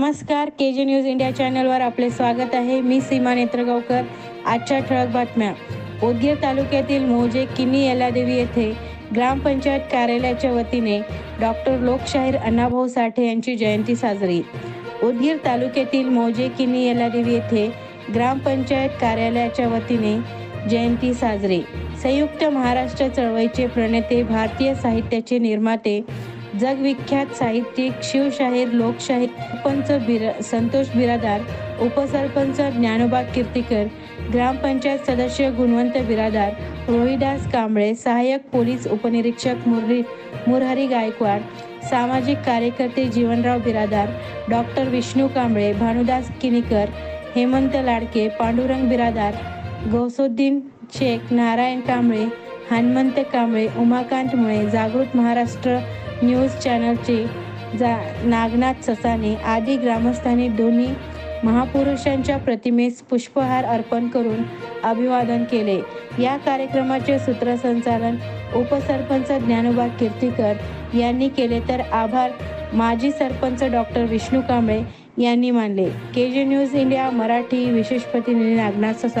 नमस्कार के जे news India चॅनलवर आपले स्वागत आहे. मी सीमा नेत्रगावकर. आजच्या ठळक बातम्या. उदगीर तालुक्यातील मोजे किनी यलादेवी येथे ग्रामपंचायत कार्यालयाच्या वतीने डॉक्टर लोकशाहीर अण्णाभाऊ साठे यांची जयंती साजरी. उदगीर तालुक्यातील मोजे किनी यलादेवी येथे ग्रामपंचायत कार्यालयाच्या वतीने जयंती साजरी. संयुक्त महाराष्ट्र चळवळीचे प्रणेते भारतीय साहित्याचे निर्माते जगविख्यात साहित्यिक शिवशाहीर लोकशाहीर सरपंच बिर संतोष बिरादार उपसरपंच ज्ञानोबा कीर्तीकर ग्रामपंचायत सदस्य गुणवंत बिरादार रोहिदास कांबळे सहाय्यक पोलीस उपनिरीक्षक मुरली मुरहरी गायकवाड सामाजिक कार्यकर्ते जीवनराव बिरादार डॉक्टर विष्णू कांबळे भानुदास किनीकर हेमंत लाडके पांडुरंग बिरादार गौसुद्दीन शेख नारायण कांबळे हनुमंत कांबळे उमाकांत मुळे जागृत महाराष्ट्र न्यूज चॅनलचे जा नागनाथ ससाने आदी ग्रामस्थांनी दोन्ही महापुरुषांच्या प्रतिमेस पुष्पहार अर्पण करून अभिवादन केले. या कार्यक्रमाचे सूत्रसंचालन उपसरपंच ज्ञानोबा कीर्तीकर यांनी केले तर आभार माजी सरपंच डॉक्टर विष्णू कांबळे यांनी मानले. के जे न्यूज इंडिया मराठी विशेष प्रतिनिधी नागनाथ ससा